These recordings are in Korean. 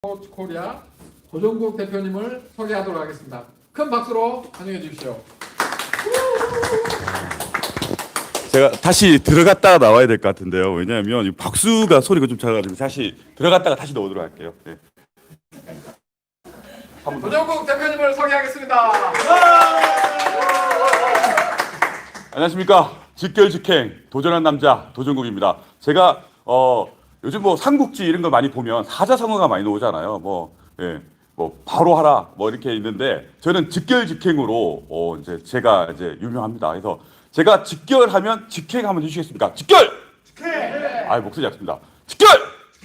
스포츠 코리아 도종국 대표님을 소개하도록 하겠습니다. 큰 박수로 환영해 주십시오. 제가 다시 들어갔다가 나와야 될 것 같은데요. 왜냐하면 이 박수가 소리가 좀 작아가지고 다시 들어갔다가 다시 넣도록 할게요. 네. 도종국 대표님을 소개하겠습니다. 안녕하십니까. 직결직행 도전한 남자 도전국입니다. 제가 어 요즘 뭐 삼국지 이런 거 많이 보면 사자성어가 많이 나오잖아요. 뭐 예. 뭐 바로 하라 뭐 이렇게 있는데 저는 직결직행으로 어 이제 제가 이제 유명합니다. 그래서 제가 직결하면 직행하면 해주시겠습니까? 직결! 직행! 아 목소리 작습니다. 직결!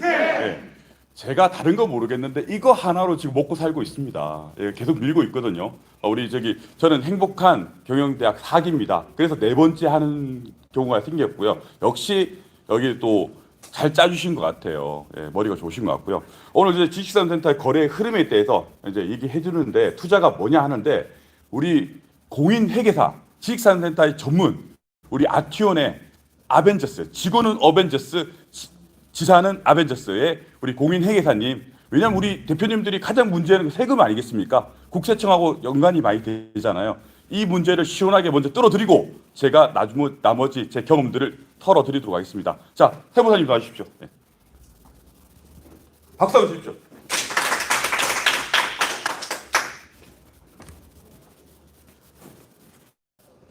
예. 제가 다른 거 모르겠는데 이거 하나로 지금 먹고 살고 있습니다. 예, 계속 밀고 있거든요. 어, 우리 저기 저는 행복한 경영대학 4기입니다. 그래서 네 번째 하는 경우가 생겼고요. 역시 여기 또 잘 짜주신 것 같아요. 예, 머리가 좋으신 것 같고요. 오늘 이제 지식산센터의 거래 흐름에 대해서 이제 얘기해 주는데 투자가 뭐냐 하는데 우리 공인 회계사 지식산센터의 전문 우리 아티온의 아벤져스 직원은 어벤져스 지- 지사는 아벤져스의 우리 공인 회계사님 왜냐면 우리 대표님들이 가장 문제는 세금 아니겠습니까? 국세청하고 연관이 많이 되잖아요. 이 문제를 시원하게 먼저 뚫어드리고 제가 나중 나머지 제 경험들을 털어드리도록 하겠습니다. 자, 해보사님 도와주십시오. 네. 박수 한번 주십시오.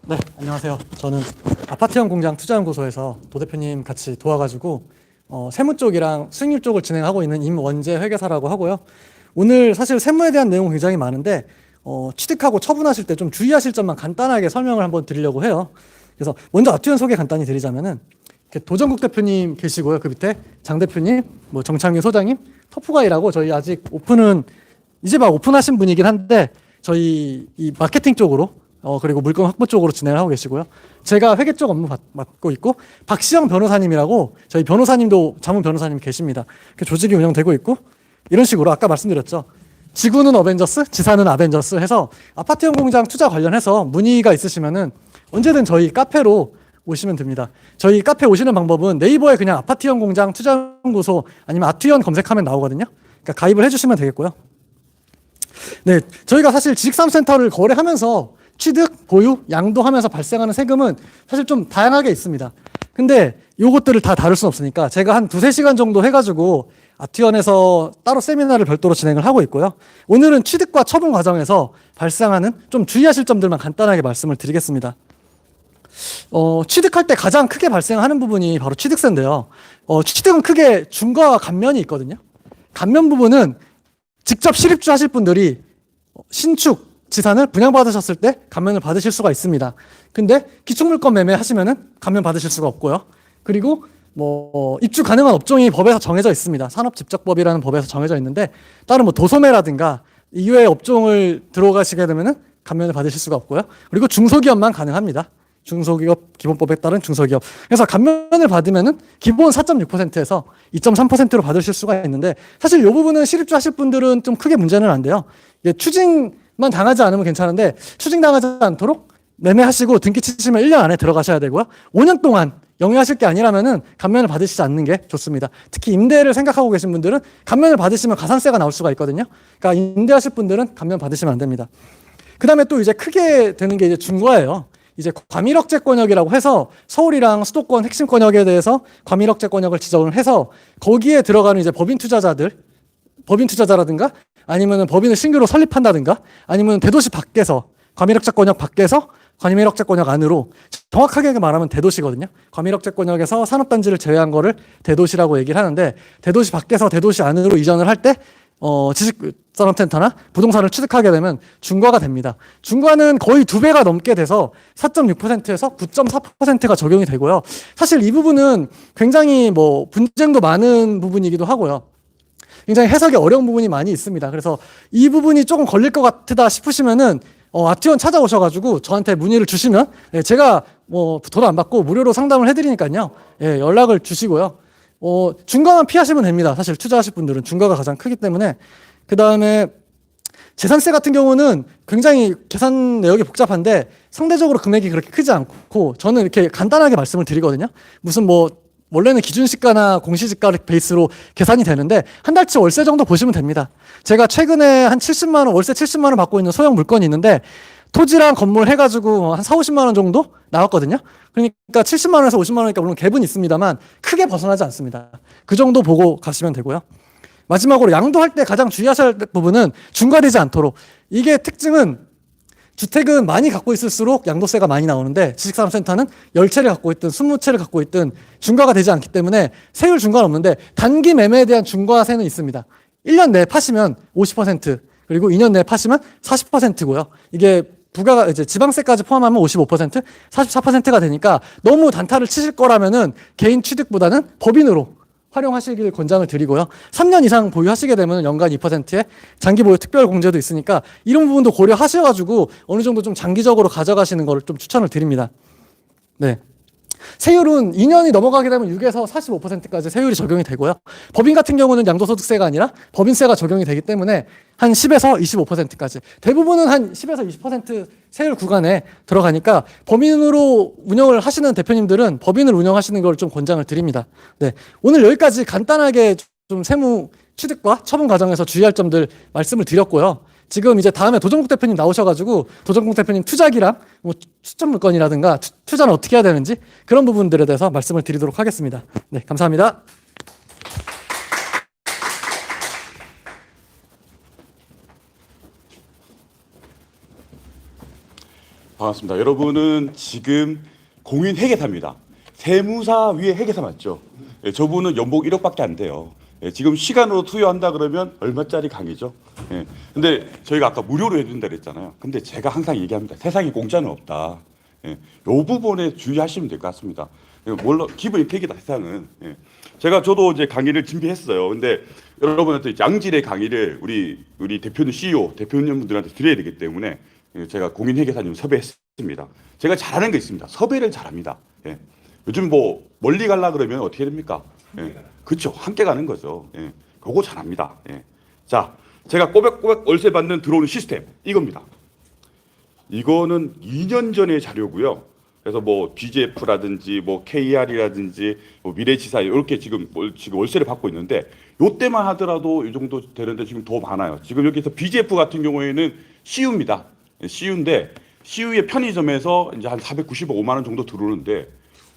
네, 안녕하세요. 저는 아파트형 공장 투자연구소에서 도 대표님 같이 도와가지고 어, 세무 쪽이랑 수익률 쪽을 진행하고 있는 임원재 회계사라고 하고요. 오늘 사실 세무에 대한 내용 굉장히 많은데 어, 취득하고 처분하실 때 좀 주의하실 점만 간단하게 설명을 한번 드리려고 해요. 그래서 먼저 아티온 소개 간단히 드리자면은 도전국 대표님 계시고요. 그 밑에 장 대표님, 뭐 정창규 소장님, 터프가이라고 저희 아직 오픈은 이제 막 오픈하신 분이긴 한데 저희 이 마케팅 쪽으로 어 그리고 물건 확보 쪽으로 진행을 하고 계시고요. 제가 회계 쪽 업무 받, 맡고 있고 박시영 변호사님이라고 저희 변호사님도 자문 변호사님 계십니다. 조직이 운영되고 있고 이런 식으로 아까 말씀드렸죠. 지구는 어벤져스, 지사는 아벤져스 해서 아파트형 공장 투자 관련해서 문의가 있으시면은 언제든 저희 카페로 오시면 됩니다. 저희 카페 오시는 방법은 네이버에 그냥 아파트형 공장 투자 연구소 아니면 아트연 검색하면 나오거든요. 그러니까 가입을 해주시면 되겠고요. 네, 저희가 사실 지식산센터를 거래하면서 취득, 보유, 양도하면서 발생하는 세금은 사실 좀 다양하게 있습니다. 근데 요것들을 다 다룰 수는 없으니까 제가 한 두세 시간 정도 해가지고 아티언에서 따로 세미나를 별도로 진행을 하고 있고요. 오늘은 취득과 처분 과정에서 발생하는 좀 주의하실 점들만 간단하게 말씀을 드리겠습니다. 어, 취득할 때 가장 크게 발생하는 부분이 바로 취득세인데요. 어, 취득은 크게 중과와 감면이 있거든요. 감면 부분은 직접 실입주 하실 분들이 신축 지산을 분양받으셨을 때 감면을 받으실 수가 있습니다. 근데 기축물건 매매 하시면은 감면 받으실 수가 없고요. 그리고 뭐 입주 가능한 업종이 법에서 정해져 있습니다. 산업집적법이라는 법에서 정해져 있는데 다른 뭐 도소매라든가 이외의 업종을 들어가시게 되면은 감면을 받으실 수가 없고요. 그리고 중소기업만 가능합니다. 중소기업 기본법에 따른 중소기업. 그래서 감면을 받으면은 기본 4.6%에서 2.3%로 받으실 수가 있는데 사실 이 부분은 실입주 하실 분들은 좀 크게 문제는 안 돼요. 이게 추징만 당하지 않으면 괜찮은데 추징 당하지 않도록 매매하시고 등기 치시면 1년 안에 들어가셔야 되고요. 5년 동안 영위하실 게 아니라면은 감면을 받으시지 않는 게 좋습니다. 특히 임대를 생각하고 계신 분들은 감면을 받으시면 가산세가 나올 수가 있거든요. 그러니까 임대하실 분들은 감면 받으시면 안 됩니다. 그 다음에 또 이제 크게 되는 게 이제 중과예요. 이제 과밀억제 권역이라고 해서 서울이랑 수도권 핵심 권역에 대해서 과밀억제 권역을 지정을 해서 거기에 들어가는 이제 법인 투자자들, 법인 투자자라든가 아니면은 법인을 신규로 설립한다든가 아니면 대도시 밖에서 과밀억제 권역 밖에서 과밀억제권역 안으로 정확하게 말하면 대도시거든요. 과밀억제권역에서 산업단지를 제외한 거를 대도시라고 얘기를 하는데 대도시 밖에서 대도시 안으로 이전을 할때 어, 지식산업센터나 부동산을 취득하게 되면 중과가 됩니다. 중과는 거의 두 배가 넘게 돼서 4.6%에서 9.4%가 적용이 되고요. 사실 이 부분은 굉장히 뭐 분쟁도 많은 부분이기도 하고요. 굉장히 해석이 어려운 부분이 많이 있습니다. 그래서 이 부분이 조금 걸릴 것 같다 싶으시면은 어, 아티원 찾아오셔가지고 저한테 문의를 주시면 예, 제가 뭐 돈 안 받고 무료로 상담을 해드리니까요. 예, 연락을 주시고요. 어, 중과만 피하시면 됩니다. 사실 투자하실 분들은 중과가 가장 크기 때문에 그 다음에 재산세 같은 경우는 굉장히 계산 내역이 복잡한데 상대적으로 금액이 그렇게 크지 않고 저는 이렇게 간단하게 말씀을 드리거든요. 무슨 뭐 원래는 기준시가나 공시지가를 베이스로 계산이 되는데 한 달치 월세 정도 보시면 됩니다. 제가 최근에 한 70만 원 월세 70만 원 받고 있는 소형 물건이 있는데 토지랑 건물 해가지고 한 4, 50만 원 정도 나왔거든요. 그러니까 70만 원에서 50만 원이니까 물론 갭은 있습니다만 크게 벗어나지 않습니다. 그 정도 보고 가시면 되고요. 마지막으로 양도할 때 가장 주의하셔야 할 부분은 중과되지 않도록 이게 특징은 주택은 많이 갖고 있을수록 양도세가 많이 나오는데 지식산업센터는 10채를 갖고 있든 20채를 갖고 있든 중과가 되지 않기 때문에 세율 중과는 없는데 단기 매매에 대한 중과세는 있습니다. 1년 내에 파시면 50% 그리고 2년 내에 파시면 40%고요. 이게 부가가 이제 지방세까지 포함하면 55%, 44%가 되니까 너무 단타를 치실 거라면은 개인 취득보다는 법인으로 활용하시길 권장을 드리고요. 3년 이상 보유하시게 되면 연간 2%의 장기 보유 특별 공제도 있으니까 이런 부분도 고려하셔가지고 어느 정도 좀 장기적으로 가져가시는 거를 좀 추천을 드립니다. 네. 세율은 2년이 넘어가게 되면 6에서 45%까지 세율이 적용이 되고요. 법인 같은 경우는 양도소득세가 아니라 법인세가 적용이 되기 때문에 한 10에서 25%까지 대부분은 한 10에서 20% 세율 구간에 들어가니까 법인으로 운영을 하시는 대표님들은 법인을 운영하시는 걸 좀 권장을 드립니다. 네. 오늘 여기까지 간단하게 좀 세무 취득과 처분 과정에서 주의할 점들 말씀을 드렸고요. 지금 이제 다음에 도정국 대표님 나오셔가지고 도정국 대표님 투자기랑 뭐 추천 물건이라든가 투, 투자는 어떻게 해야 되는지 그런 부분들에 대해서 말씀을 드리도록 하겠습니다. 네, 감사합니다. 반갑습니다. 여러분은 지금 공인 회계사입니다. 세무사 위에 회계사 맞죠? 예, 저분은 연봉 1억밖에 안 돼요. 예, 지금 시간으로 투여한다 그러면 얼마짜리 강의죠? 예, 근데 저희가 아까 무료로 해준다 그랬잖아요. 근데 제가 항상 얘기합니다. 세상에 공짜는 없다. 예, 요 부분에 주의하시면 될 것 같습니다. 예, 물론 기본이 팩이다 세상은. 예. 제가 저도 이제 강의를 준비했어요. 근데 여러분한테 양질의 강의를 우리 우리 대표님 CEO 대표님분들한테 드려야 되기 때문에 예, 제가 공인회계사님 섭외했습니다. 제가 잘하는 게 있습니다. 섭외를 잘합니다. 예. 요즘 뭐 멀리 갈라 그러면 어떻게 됩니까? 예. 그렇죠. 함께 가는 거죠. 예. 그거 잘합니다. 예. 자, 제가 꼬백꼬백 월세 받는 들어오는 시스템 이겁니다. 이거는 2년 전의 자료고요. 그래서 뭐 BGF라든지 뭐 KR이라든지 뭐 미래지사 이렇게 지금 월- 지금 월세를 받고 있는데 요 때만 하더라도 이 정도 되는데 지금 더 많아요. 지금 여기서 BGF 같은 경우에는 CU입니다. CU인데 CU의 편의점에서 이제 한 495만 원 정도 들어오는데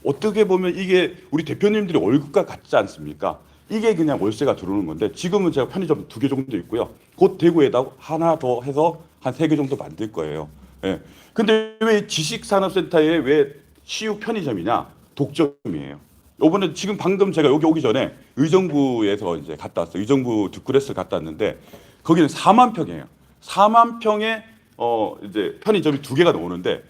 어떻게 보면 이게 우리 대표님들이 월급과 같지 않습니까? 이게 그냥 월세가 들어오는 건데 지금은 제가 편의점 두 개 정도 있고요. 곧 대구에다 하나 더 해서 한 세 개 정도 만들 거예요. 예. 근데 왜 지식산업센터에 왜 CU 편의점이냐? 독점이에요. 요번에 지금 방금 제가 여기 오기 전에 의정부에서 이제 갔다 왔어요. 의정부 듀크레스를 갔다 왔는데 거기는 4만 평이에요. 4만 평에 어 이제 편의점이 두 개가 나오는데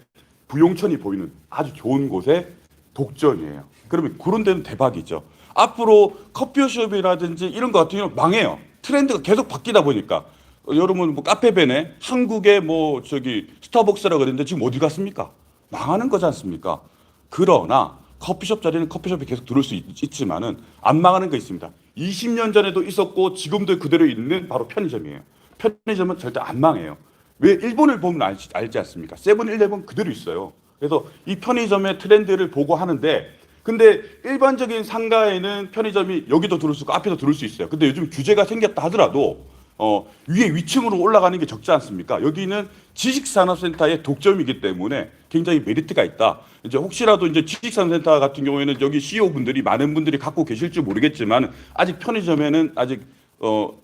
부용천이 보이는 아주 좋은 곳에 독점이에요. 그러면 그런 데는 대박이죠. 앞으로 커피숍이라든지 이런 거 같은 경우는 망해요. 트렌드가 계속 바뀌다 보니까 어, 여러분 뭐 카페벤에 한국의 뭐 저기 스타벅스라고 그랬는데 지금 어디 갔습니까? 망하는 거지 않습니까? 그러나 커피숍 자리는 커피숍이 계속 들어올 수 있, 있지만은 안 망하는 거 있습니다. 20년 전에도 있었고 지금도 그대로 있는 바로 편의점이에요. 편의점은 절대 안 망해요. 왜 일본을 보면 알지, 알지 않습니까? 세븐일레븐 그대로 있어요. 그래서 이 편의점의 트렌드를 보고 하는데 근데 일반적인 상가에는 편의점이 여기도 들어올 수 있고 앞에도 들어올 수 있어요. 근데 요즘 규제가 생겼다 하더라도 어, 위에 위층으로 올라가는 게 적지 않습니까? 여기는 지식산업센터의 독점이기 때문에 굉장히 메리트가 있다. 이제 혹시라도 이제 지식산업센터 같은 경우에는 여기 CEO 분들이 많은 분들이 갖고 계실지 모르겠지만 아직 편의점에는 아직 어,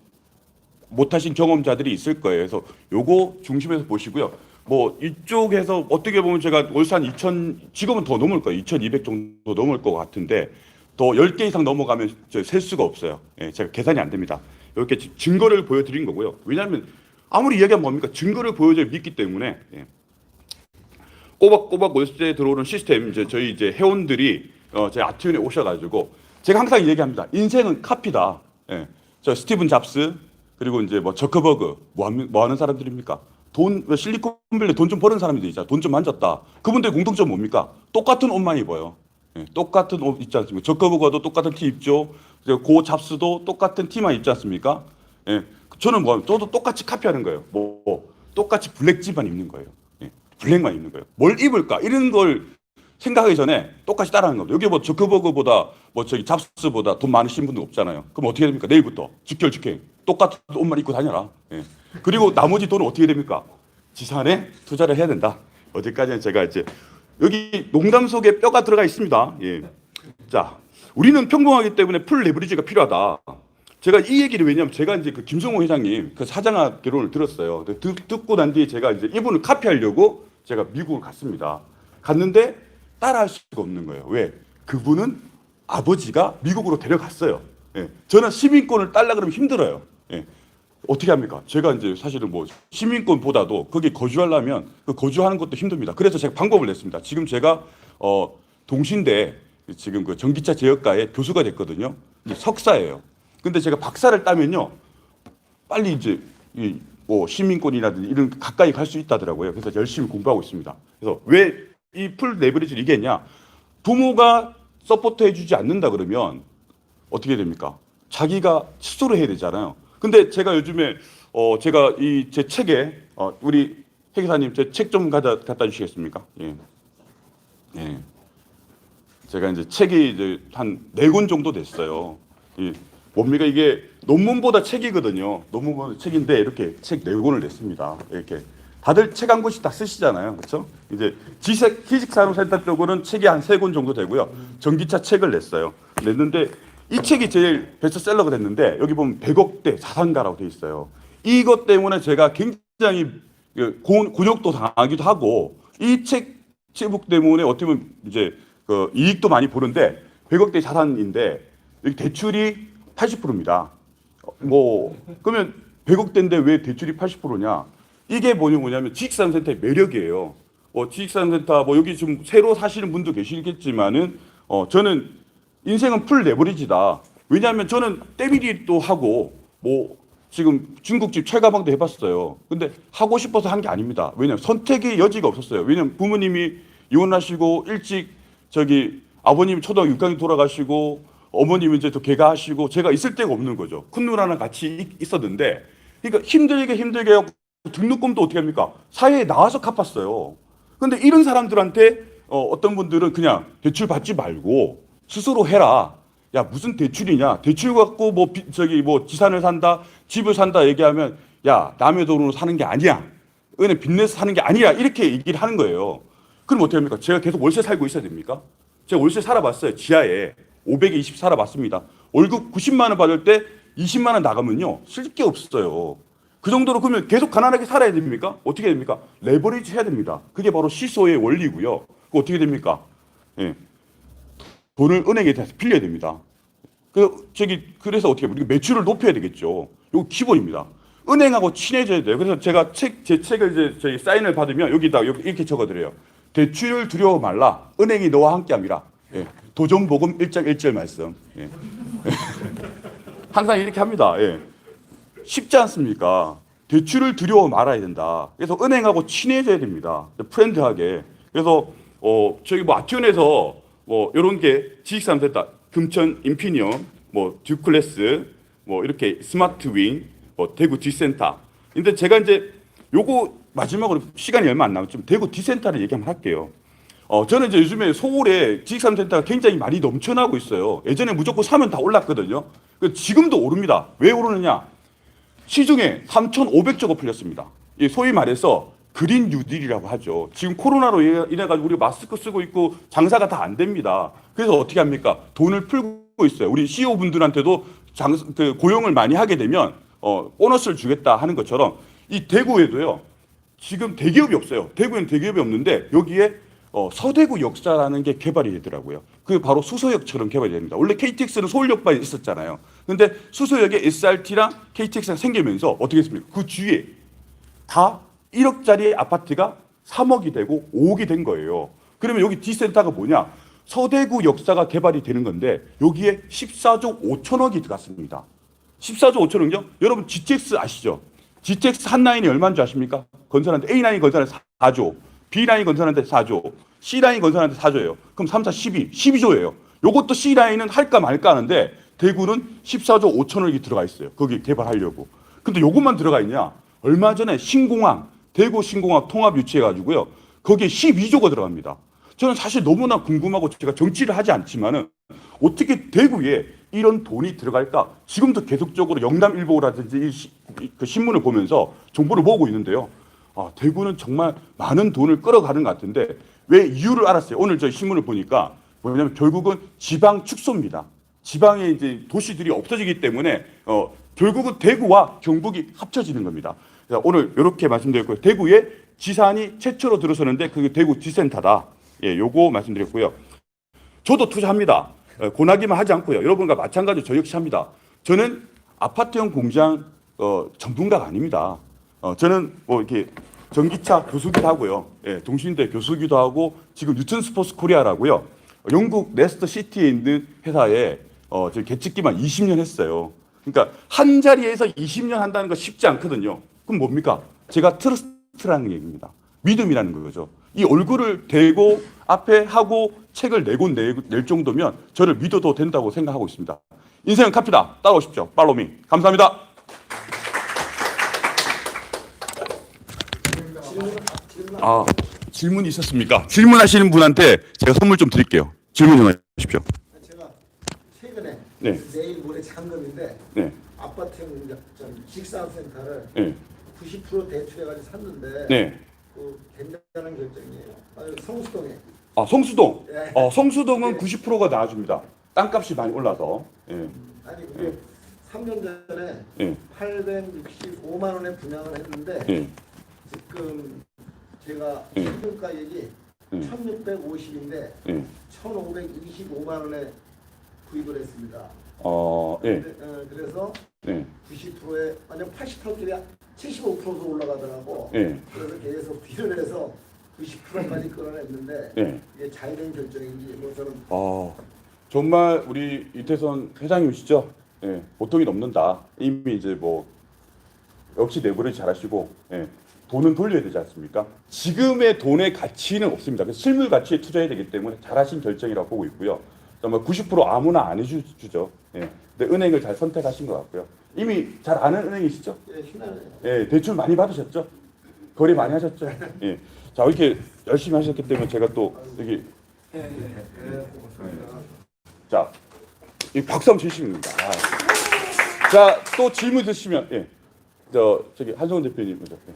못하신 경험자들이 있을 거예요. 그래서 요거 중심에서 보시고요. 뭐 이쪽에서 어떻게 보면 제가 한 2천 지금은 더 넘을 거예요. 2,200 정도 넘을 것 같은데 더 10개 이상 넘어가면 저셀 수가 없어요. 예, 제가 계산이 안 됩니다. 이렇게 지- 증거를 보여드린 거고요. 왜냐하면 아무리 이야기하면 뭡니까? 증거를 보여줘야 믿기 때문에 예. 꼬박꼬박 월세 들어오는 시스템 이제 저희 이제 회원들이 어, 제 아티온에 오셔가지고 제가 항상 얘기합니다. 인생은 카피다. 예. 저 스티븐 잡스 그리고 이제 뭐 저커버그 뭐, 뭐 하는 사람들입니까? 돈 실리콘밸리 돈 좀 버는 사람들이 있잖아. 돈 좀 만졌다. 그분들 공통점 뭡니까? 똑같은 옷만 입어요. 예, 똑같은 옷 입지 않습니까? 저커버거도 똑같은 티 입죠. 고 잡스도 똑같은 티만 입지 않습니까? 예, 저는 뭐 저도 똑같이 카피하는 거예요. 뭐, 뭐 똑같이 블랙 지만 입는 거예요. 예, 블랙만 입는 거예요. 뭘 입을까? 이런 걸 생각하기 전에 똑같이 따라하는 겁니다. 여기 뭐 저크버그보다 뭐 저기 잡스보다 돈 많으신 분들 없잖아요. 그럼 어떻게 됩니까? 내일부터 직결 직행 똑같은 옷만 입고 다녀라. 예. 그리고 나머지 돈은 어떻게 됩니까? 지산에 투자를 해야 된다. 어디까지는 제가 이제 여기 농담 속에 뼈가 들어가 있습니다. 예. 자, 우리는 평범하기 때문에 풀 레버리지가 필요하다. 제가 이 얘기를 왜냐면 제가 이제 그 김성호 회장님 그 사장아 결론을 들었어요. 듣, 듣고 난 뒤에 제가 이제 이분을 카피하려고 제가 미국을 갔습니다. 갔는데 따라할 수가 없는 거예요. 왜? 그분은 아버지가 미국으로 데려갔어요. 예. 저는 시민권을 딸라 그러면 힘들어요. 예. 어떻게 합니까? 제가 이제 사실은 뭐 시민권보다도 거기 거주하려면 그 거주하는 것도 힘듭니다. 그래서 제가 방법을 냈습니다. 지금 제가 어 동신대 지금 그 전기차 제어과의 교수가 됐거든요. 석사예요. 근데 제가 박사를 따면요. 빨리 이제 이 뭐 시민권이라든지 이런 가까이 갈 수 있다더라고요. 그래서 열심히 공부하고 있습니다. 그래서 왜 이 풀 레버리지를 이겼냐? 부모가 서포트 해주지 않는다 그러면 어떻게 됩니까? 자기가 스스로 해야 되잖아요. 근데 제가 요즘에 어 제가 이 제 책에 어 우리 회계사님 제 책 좀 갖다 갖다 주시겠습니까? 예. 예. 제가 이제 책이 이제 한 네 권 정도 됐어요. 이 뭡니까 이게 논문보다 책이거든요. 논문보다 책인데 이렇게 책 네 권을 냈습니다. 이렇게 다들 책 한 권씩 다 쓰시잖아요, 그렇죠? 이제 지식 기식산업센터 쪽으로는 책이 한 세 권 정도 되고요. 전기차 책을 냈어요. 냈는데 이 책이 제일 베스트셀러가 됐는데 여기 보면 100억대 자산가라고 돼 있어요. 이것 때문에 제가 굉장히 그 곤- 곤욕도 당하기도 하고 이 책 제목 때문에 어떻게 보면 이제 그 이익도 많이 보는데 100억대 자산인데 여기 대출이 80%입니다. 뭐 그러면 100억대인데 왜 대출이 80%냐? 이게 뭐냐 뭐냐면 지식산센터의 매력이에요. 어, 지식산센터 뭐 여기 지금 새로 사시는 분도 계시겠지만은 어, 저는 인생은 풀 레버리지다. 왜냐하면 저는 때밀이도 하고 뭐 지금 중국집 철가방도 해봤어요. 근데 하고 싶어서 한 게 아닙니다. 왜냐하면 선택의 여지가 없었어요. 왜냐하면 부모님이 이혼하시고 일찍 저기 아버님 초등학교 6학년 돌아가시고 어머님은 이제 또 개가하시고 제가 있을 데가 없는 거죠. 큰 누나랑 같이 있- 있었는데 그러니까 힘들게 힘들게 해갖고 등록금도 어떻게 합니까? 사회에 나와서 갚았어요. 근데 이런 사람들한테 어, 어떤 분들은 그냥 대출 받지 말고 스스로 해라. 야 무슨 대출이냐? 대출 갖고 뭐 비- 저기 뭐 지산을 산다, 집을 산다 얘기하면 야 남의 돈으로 사는 게 아니야. 은행 빚내서 사는 게 아니야. 이렇게 얘기를 하는 거예요. 그럼 어떻게 합니까? 제가 계속 월세 살고 있어야 됩니까? 제가 월세 살아봤어요. 지하에 500에 20 살아봤습니다. 월급 90만 원 받을 때 20만 원 나가면요 쓸 게 없어요. 그 정도로 그러면 계속 가난하게 살아야 됩니까? 어떻게 됩니까? 레버리지 해야 됩니다. 그게 바로 시소의 원리고요. 그 어떻게 됩니까? 예. 돈을 은행에 대해서 빌려야 됩니다. 그 저기 그래서 어떻게 우리가 매출을 높여야 되겠죠. 이거 기본입니다. 은행하고 친해져야 돼요. 그래서 제가 책 제 책을 이제 저희 사인을 받으면 여기다 여기 이렇게 적어드려요. 대출을 두려워 말라. 은행이 너와 함께함이라. 예. 도전복음 1장 1절 말씀. 예. 항상 이렇게 합니다. 예. 쉽지 않습니까? 대출을 두려워 말아야 된다. 그래서 은행하고 친해져야 됩니다. 프렌드하게. 그래서 어 저기 뭐 아티온에서 뭐 이런 게 지식산센터, 금천 인피니엄, 뭐 듀클래스, 뭐 이렇게 스마트윙, 뭐 대구 디센터. 근데 제가 이제 요거 마지막으로 시간이 얼마 안 남았지만 대구 디센터를 얘기 한번 할게요. 어, 저는 이제 요즘에 서울에 지식산센터가 굉장히 많이 넘쳐나고 있어요. 예전에 무조건 사면 다 올랐거든요. 그 지금도 오릅니다. 왜 오르느냐? 시중에 3,500조가 풀렸습니다. 이 소위 말해서 그린 뉴딜이라고 하죠. 지금 코로나로 인해 가지고 우리가 마스크 쓰고 있고 장사가 다 안 됩니다. 그래서 어떻게 합니까? 돈을 풀고 있어요. 우리 CEO 분들한테도 장, 그 고용을 많이 하게 되면 어, 보너스를 주겠다 하는 것처럼 이 대구에도요. 지금 대기업이 없어요. 대구에는 대기업이 없는데 여기에 어, 서대구 역사라는 게 개발이 되더라고요. 그게 바로 수서역처럼 개발이 됩니다. 원래 KTX는 서울역만 있었잖아요. 근데 수서역에 SRT랑 KTX가 생기면서 어떻게 했습니까? 그 주위에 다 1억짜리 아파트가 3억이 되고 5억이 된 거예요. 그러면 여기 D센터가 뭐냐? 서대구 역사가 개발이 되는 건데 여기에 14조 5천억이 들어갔습니다. 14조 5천억이요? 여러분 GTX 아시죠? GTX 한 라인이 얼마인 줄 아십니까? 건설하는데 A 라인 건설하는데 4조, B 라인 건설하는데 4조, C 라인 건설하는데 4조예요. 그럼 3, 4, 12, 12조예요. 요것도 C 라인은 할까 말까 하는데 대구는 14조 5천억이 들어가 있어요. 거기 개발하려고. 근데 요것만 들어가 있냐? 얼마 전에 신공항, 대구 신공항 통합 유치해 가지고요. 거기에 12조가 들어갑니다. 저는 사실 너무나 궁금하고 제가 정치를 하지 않지만은 어떻게 대구에 이런 돈이 들어갈까? 지금도 계속적으로 영남일보라든지 이 시- 이그 신문을 보면서 정보를 모으고 있는데요. 아, 대구는 정말 많은 돈을 끌어가는 것 같은데 왜 이유를 알았어요. 오늘 저희 신문을 보니까 뭐냐면 결국은 지방 축소입니다. 지방에 이제 도시들이 없어지기 때문에 어, 결국은 대구와 경북이 합쳐지는 겁니다. 자, 오늘 이렇게 말씀드렸고요. 대구에 지산이 최초로 들어서는데 그게 대구 지센터다. 예, 요거 말씀드렸고요. 저도 투자합니다. 어, 고나기만 하지 않고요. 여러분과 마찬가지로 저 역시 합니다. 저는 아파트형 공장 어, 전문가가 아닙니다. 어, 저는 뭐 이렇게 전기차 교수기도 하고요. 예, 동신대 교수기도 하고 지금 뉴튼 스포츠 코리아라고요. 영국 레스터 시티에 있는 회사에 어, 저 개측기만 20년 했어요. 그러니까 한 자리에서 20년 한다는 거 쉽지 않거든요. 그럼 뭡니까? 제가 트러스트라는 얘기입니다. 믿음이라는 거죠. 이 얼굴을 대고 앞에 하고 책을 내고 내, 낼 정도면 저를 믿어도 된다고 생각하고 있습니다. 인생은 카피다. 따라오십시오. 팔로미. 감사합니다. 아, 질문이 있었습니까? 질문하시는 분한테 제가 선물 좀 드릴게요. 질문 좀 하십시오. 제가 최근에 네. 내일 모레 잔금인데 네. 아파트 공장 직사업센터를 네. 90% 대출해가지고 샀는데 네. 그 괜찮은 결정이에요. 아니, 성수동에 아, 성수동. 네. 어, 성수동은 90%가 나와줍니다. 땅값이 많이 올라서. 예. 아니 그게 3년 전에 예. 865만 원에 분양을 했는데 예. 지금 제가 예. 평가액이 예. 1650인데 예. 1525만 원에 구입을 했습니다. 어, 예. 근데, 어, 그래서 네. 90%에 완전 80%길이 75%도 올라가더라고. 예. 그래서 계속 딜을 해서 90%까지 끌어냈는데 예. 이게 잘된 결정인지 뭐 저는 어, 정말 우리 이태선 회장님이시죠? 예, 보통이 넘는다. 이미 이제 뭐 역시 내부를 잘하시고 예, 돈은 돌려야 되지 않습니까? 지금의 돈의 가치는 없습니다. 그래서 실물 가치에 투자해야 되기 때문에 잘하신 결정이라고 보고 있고요. 정말 90% 아무나 안 해주죠. 예, 근데 은행을 잘 선택하신 것 같고요. 이미 잘 아는 은행이시죠? 예. 예, 대출 많이 받으셨죠? 거래 많이 하셨죠? 예. 자, 이렇게 열심히 하셨기 때문에 제가 또 여기 예, 고맙습니다. 자, 이 박수 한번 주시면 됩니다. 아. 자, 또 질문 드시면 예. 저 저기 한성훈 대표님 먼저. 예.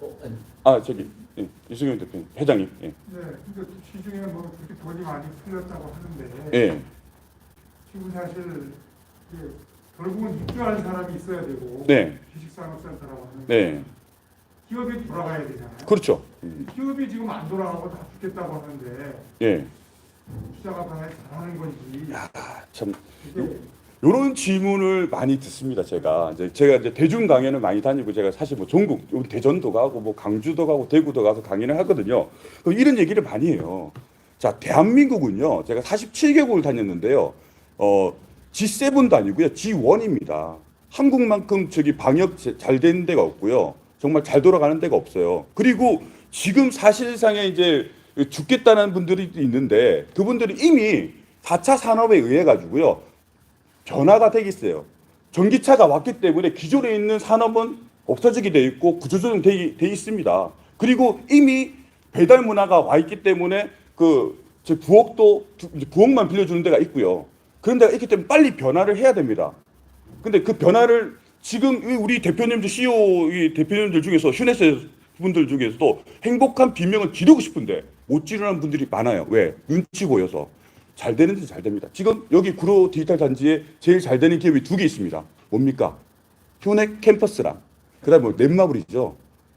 어, 아니, 아, 저기 예. 이승현 대표님, 회장님. 예. 네, 그러니까 시중에 뭐 그렇게 돈이 많이 풀렸다고 하는데 예. 지금 사실 결국은 입주하는 사람이 있어야 되고 네. 주식산업센터라고 하는 네. 기업이 돌아가야 되잖아요. 그렇죠. 음. 기업이 지금 안 돌아가고 다 죽겠다고 하는데 예. 투자가 과연 잘하는 건지 아, 참 이게 요런 질문을 많이 듣습니다. 제가 이제 제가 이제 대중 강연을 많이 다니고 제가 사실 뭐 전국 대전도 가고 뭐 강주도 가고 대구도 가서 강연을 하거든요. 그럼 이런 얘기를 많이 해요. 자, 대한민국은요. 제가 47개국을 다녔는데요. 어, G7도 아니고요. G1입니다. 한국만큼 저기 방역 잘 되는 데가 없고요. 정말 잘 돌아가는 데가 없어요. 그리고 지금 사실상에 이제 죽겠다는 분들이 있는데 그분들이 이미 4차 산업에 의해 가지고요. 변화가 되겠어요. 전기차가 왔기 때문에 기존에 있는 산업은 없어지게 돼 있고 구조조정 돼, 돼 있습니다. 그리고 이미 배달 문화가 와 있기 때문에 그제 부엌도 부엌만 빌려주는 데가 있고요. 그런 데가 있기 때문에 빨리 변화를 해야 됩니다. 근데 그 변화를 지금 이 우리 대표님들 CEO 이 대표님들 중에서 휴네스 분들 중에서도 행복한 비명을 지르고 싶은데 못 지르는 분들이 많아요. 왜? 눈치 보여서. 잘 되는 데잘 됩니다. 지금 여기 구로 디지털 단지에 제일 잘 되는 기업이 두 개 있습니다. 뭡니까? 휴넥 캠퍼스랑 그다음에 뭐 넷마블이죠.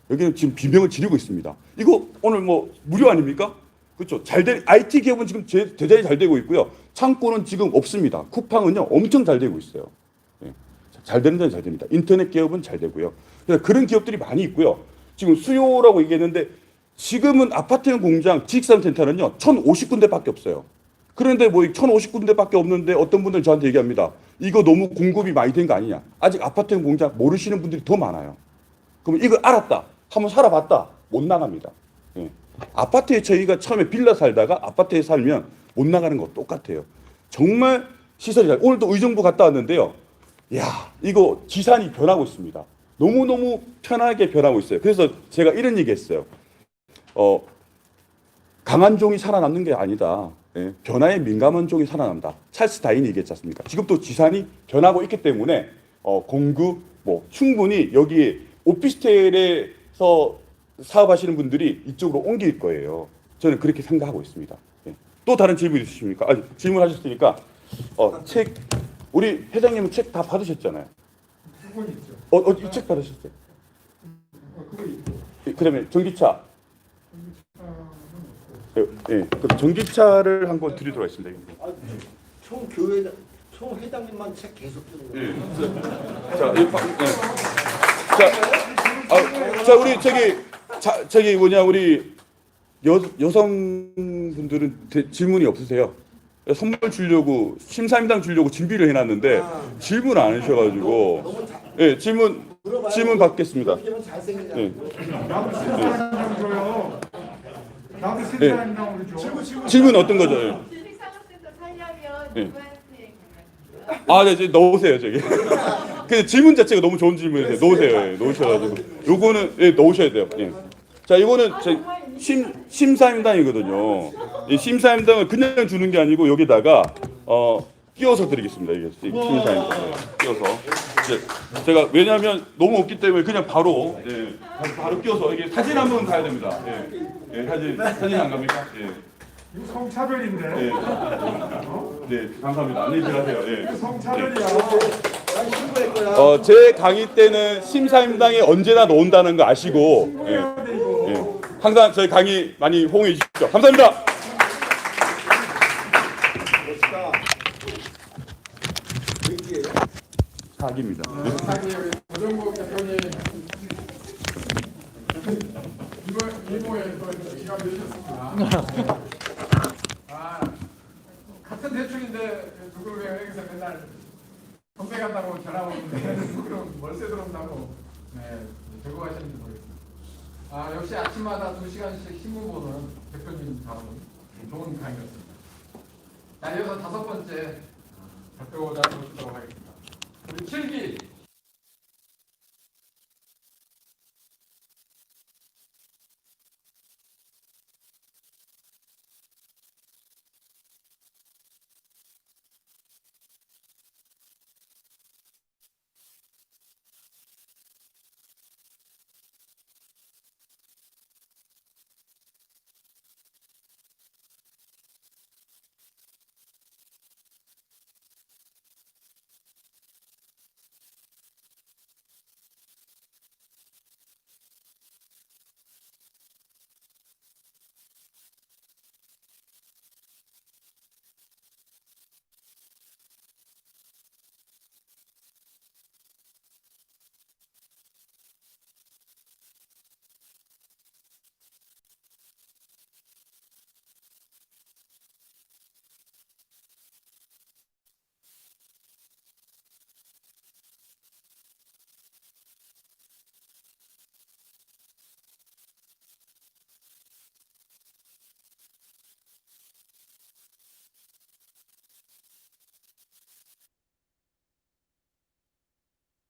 여기는 지금 비명을 지르고 있습니다. 이거 오늘 뭐 무료 아닙니까? 그렇죠. 잘된 IT 기업은 지금 제, 제자리 잘 되고 있고요. 창고는 지금 없습니다. 쿠팡은요 엄청 잘 되고 있어요. 예. 잘 되는 데는 잘 됩니다. 인터넷 기업은 잘 되고요. 그래서 그런 기업들이 많이 있고요. 지금 수요라고 얘기했는데 지금은 아파트형 공장 지식산센터는요 1,050군데 밖에 없어요. 그런데 뭐 1,050군데 밖에 없는데 어떤 분들 저한테 얘기합니다. 이거 너무 공급이 많이 된 거 아니냐. 아직 아파트형 공장 모르시는 분들이 더 많아요. 그럼 이거 알았다. 한번 살아봤다. 못 나갑니다. 예. 아파트에 저희가 처음에 빌라 살다가 아파트에 살면 못 나가는 거 똑같아요. 정말 시설이 잘. 오늘 또 의정부 갔다 왔는데요. 야, 이거 지산이 변하고 있습니다. 너무너무 편하게 변하고 있어요. 그래서 제가 이런 얘기 했어요. 어, 강한 종이 살아남는 게 아니다. 예, 변화에 민감한 종이 살아난다. 찰스 다인이 얘기했지 않습니까? 지금 또 지산이 변하고 있기 때문에 어, 공급 뭐 충분히 여기에 오피스텔에서 사업하시는 분들이 이쪽으로 옮길 거예요. 저는 그렇게 생각하고 있습니다. 예. 또 다른 질문 있으십니까? 아, 질문하셨으니까 어, 책 우리 회장님은 책 다 받으셨잖아요. 그건 있죠. 어, 어, 이 책 받으셨어요? 어, 그거 있고. 예, 그다음에 전기차. 아, 예, 예. 그럼 전기차를 한 권 드리도록 하겠습니다. 아, 총 교회 총 회장님만 책 계속 주는 거예요. 예. 자, 이, 파- 예. 자, 아, 자, 우리 저기, 자, 저기 뭐냐, 우리 여 여성분들은 대- 질문이 없으세요? 선물 주려고 심사임당 주려고 준비를 해놨는데 질문 안 자, 예 질문 물어봐요. 질문 받겠습니다. 예. 신사임당으로 줘. 질문 어떤 거죠? 누구한테 아, 네, 넣으세요, 저기. 근데 질문 자체가 너무 좋은 질문이세요. 넣으세요, 예, 넣으셔가지고. 요거는, 예, 넣으셔야 돼요. 예. 자, 이거는 제 심, 심사임당이거든요. 이 심사임당을 그냥 주는 게 아니고 여기다가, 어, 끼워서 드리겠습니다. 이게 심사임당. 예, 끼워서. 이제 제가, 왜냐면 너무 없기 때문에 그냥 바로, 예, 바로, 바로 끼워서, 이게 사진 한 번 가야 됩니다. 예, 예 사진, 사진 안 갑니까? 예. 이거 성차별인데. 예. 네, 감사합니다. 안녕히 들어가세요. 예. 성차별이야. 어, 제 강의 때는 심사임당에 언제나 놓은다는 거 아시고. 예. 항상 저희 강의 많이 호응해 주십시오. 감사합니다. 사기입니다. 같은 대충인데 누구 왜 여기서 맨날 건배 간다고 전화 오는데 누구는 월세 들어온다고 네 들고 가셨는지 모르겠습니다. 아 역시 아침마다 두 시간씩 신문 보는 대표님 다운 좋은 강의였습니다. 자 이어서 다섯 번째 발표자 모시도록 하겠습니다. 우리 7기